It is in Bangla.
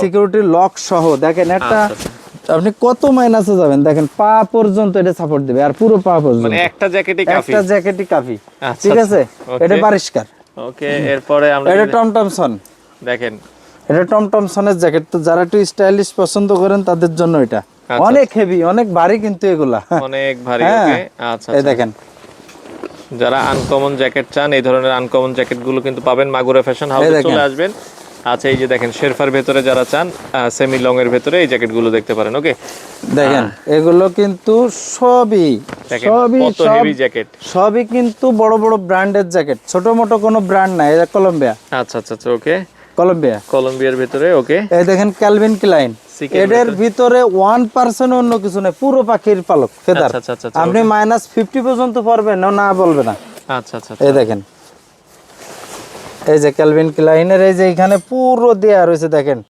সিকিউরিটি লক সহ দেখেন একটা আচ্ছা, আপনি কত মাইনাসে যাবেন? দেখেন পা পর্যন্ত এটা সাপোর্ট দিবে আর পুরো পা পর্যন্ত। মানে একটা জ্যাকেটই কাফি। একটা জ্যাকেটই কাফি। আচ্ছা, ঠিক আছে? এটা পরিষ্কার। ওকে এরপরে আমরা এটা যদি- টমটমসন। দেখেন। এটা টমটমসনের জ্যাকেট তো যারা একটু স্টাইলিশ পছন্দ করেন তাদের জন্য এটা। আচ্ছা, অনেক হেভি অনেক ভারী কিন্তু এগুলা। অনেক ভারী হ্যাঁ। ওকে আচ্ছা এই আচ্ছা। দেখেন। যারা আনকমন জ্যাকেট চান এই ধরনের আনকমন জ্যাকেটগুলো কিন্তু পাবেন মাগুরা ফ্যাশন হাউসে চলে আসবেন। আচ্ছা এই যে দেখেন শেরফার ভেতরে যারা চান সেমি লং এর ভেতরে এই জ্যাকেটগুলো দেখতে পারেন ওকে দেখেন এগুলো কিন্তু সবই সবই সব হেভি জ্যাকেট সবই কিন্তু বড় বড় ব্র্যান্ডের জ্যাকেট ছোট মোটো কোনো ব্র্যান্ড নাই এটা কলম্বিয়া আচ্ছা আচ্ছা আচ্ছা ওকে কলম্বিয়া কলম্বিয়ার ভেতরে ওকে এই দেখেন ক্যালভিন ক্লাইন এদের ভিতরে। ওয়ান পার্সেন্ট অন্য কিছু নেই পুরো পাখির পালক ফেদার আচ্ছা, আচ্ছা, আচ্ছা, আপনি মাইনাস ফিফটি পর্যন্ত পারবেন না না বলবে না। আচ্ছা আচ্ছা এই দেখেন এই যে ক্যালভিন ক্লাইনের এই যে এখানে পুরো দেয়া রয়েছে দেখেন।